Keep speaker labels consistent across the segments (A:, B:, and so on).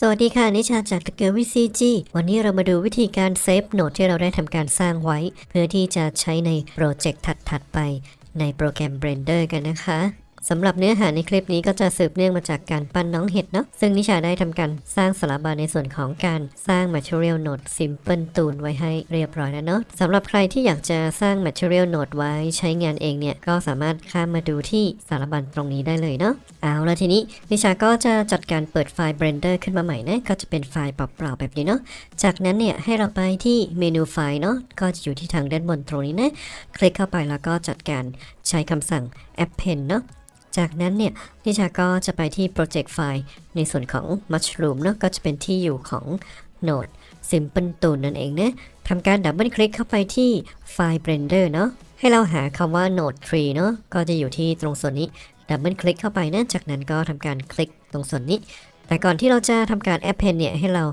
A: สวัสดีค่ะ นิชาจากตะเกียวิซีจีวันนี้เรามาดูวิธีการเซฟโน้ตที่เราได้ทำการสร้างไว้ เพื่อที่จะใช้ในโปรเจกต์ถัด ๆ ไปในโปรแกรม Blender กันนะคะ สำหรับเนื้อหาในคลิปนี้ก็จะสืบเนื่องมาจากการปั้นน้องเห็ดเนาะซึ่งนิชาได้ทำการสร้างสารบาในส่วนของการสร้าง Material Node Simple Tool ไว้ให้เรียบร้อยแล้วเนาะสำหรับใครที่อยากจะสร้าง Material Node ไว้ใช้งานเองเนี่ย ก็สามารถข้ามมาดูที่สารบัญตรงนี้ได้เลยเนาะเอาละทีนี้นิชาก็จะจัดการเปิดไฟล์ Blender ขึ้นมาใหม่นะก็จะเป็นไฟล์เปล่าๆแบบนี้เนาะจากนั้นเนี่ยให้เราไปที่เมนูไฟล์เนาะก็จะอยู่ที่ทางด้านบนตรงนี้นะคลิกเข้าไปแล้วก็จัดการใช้คำสั่ง append เนาะ จากนั้นเนี่ยนิชาก็จะไปที่ Project File ในส่วนของ Mushroom เนอะก็จะเป็นที่อยู่ของ Node Simple Tool นั่นเองนะทำการดับเบิลคลิกเข้าไปที่ไฟล์ Blender เนอะให้เราหาคำว่า Node Tree เนอะก็จะอยู่ที่ตรงส่วนนี้ดับเบิลคลิกเข้าไปนะจากนั้นก็ทำการคลิกตรงส่วนนี้ แต่ก่อนที่เราจะทำการ append เนี่ยให้เรา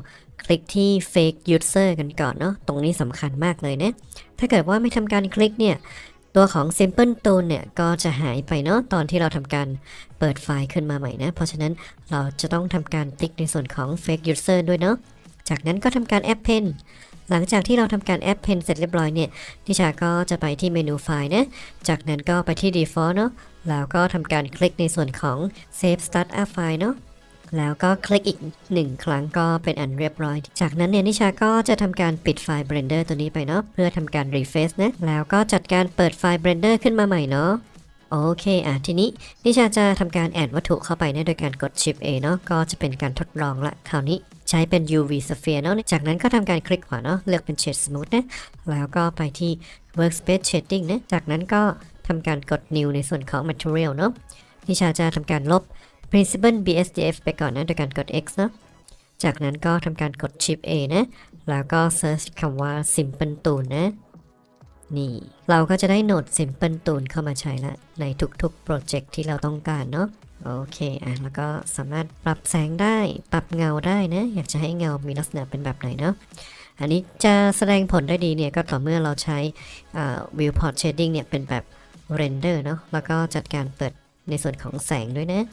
A: คลิกที่ fake user กันก่อนเนาะตรงนี้สำคัญมากเลยนะถ้าเกิดว่าไม่ทำการคลิกเนี่ย ตัวของ Simple Tool เนี่ยก็จะหายไปเนาะตอนที่เราทำการเปิดไฟล์ขึ้นมาใหม่นะ เพราะฉะนั้นเราจะต้องทำการติ๊กในส่วนของ Fake User ด้วยเนาะจากนั้นก็ทำการ Append หลังจากที่เราทำการ Append เสร็จเรียบร้อยเนี่ยนิชาก็จะไปที่เมนูไฟล์นะ จากนั้นก็ไปที่ Default เนาะแล้วก็ทำการคลิกในส่วนของ Save Startup File เนาะ แล้วก็คลิกอีกหนึ่งครั้งก็เป็นอันเรียบร้อย จากนั้นเนี่ยนิชาก็จะทำการปิดไฟล์ Blender ตัวนี้ไปเนาะเพื่อทำการ refresh นะแล้วก็จัดการเปิดไฟล์ Blender ขึ้นมาใหม่เนาะโอเคอะทีนี้นิชาจะทำการแอดวัตถุเข้าไปนะโดยการกด Shift A เนาะก็จะเป็นการทดลองละคราวนี้ใช้เป็น UV Sphere เนาะจากนั้นก็ทำการคลิกขวาเนาะเลือกเป็น Shade Smooth นะแล้วก็ไปที่ Workspace Shading นะจากนั้นก็ทำการกด New ในส่วนของ Material เนาะนิชาจะทำการลบ Principal BSDF ไปก่อนนะโดยการกด X เนาะจากนั้นก็ทำการกด Shift A นะ แล้วก็ search คำว่า Simple Tool นะ นี่ เราก็จะได้โหนด Simple Tool เข้ามาใช้ละในทุกๆ โปรเจกต์ที่เราต้องการเนาะโอเค อะ แล้วก็สามารถปรับแสงได้ ปรับเงาได้นะ อยากจะให้เงามีลักษณะเป็นแบบไหนเนาะ อันนี้จะแสดงผลได้ดีเนี่ย ก็ต่อเมื่อเราใช้ Viewport Shading เนี่ย เป็นแบบ Render เนาะ แล้วก็จัดการเปิดในส่วนของแสงด้วยนะ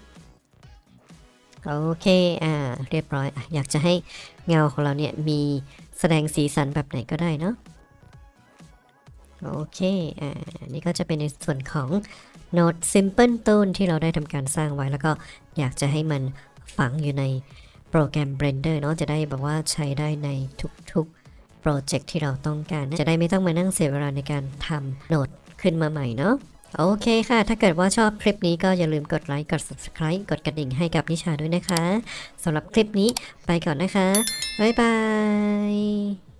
A: โอเค อ่า เรียบร้อยออยากจะให้เงาของเราเนี่ยมีแสดงสีสันแบบไหนก็ได้เนาะ โอเค อ่า นี่ก็จะเป็นในส่วนของ Node Simple Tool ที่เราได้ทำการสร้างไว้ แล้วก็อยากจะให้มันฝังอยู่ในโปรแกรม Blender เนาะ จะได้แบบว่าใช้ได้ในทุกๆ โปรเจกต์ที่เราต้องการ จะได้ไม่ต้องมานั่งเสียเวลาในการทำโนดขึ้นมาใหม่เนาะ โอเคค่ะ ถ้าเกิดว่าชอบคลิปนี้ก็อย่าลืมกดไลค์ กด subscribe กดกระดิ่งให้กับนิชาด้วยนะคะสำหรับคลิปนี้ไปก่อนนะคะ บ๊ายบาย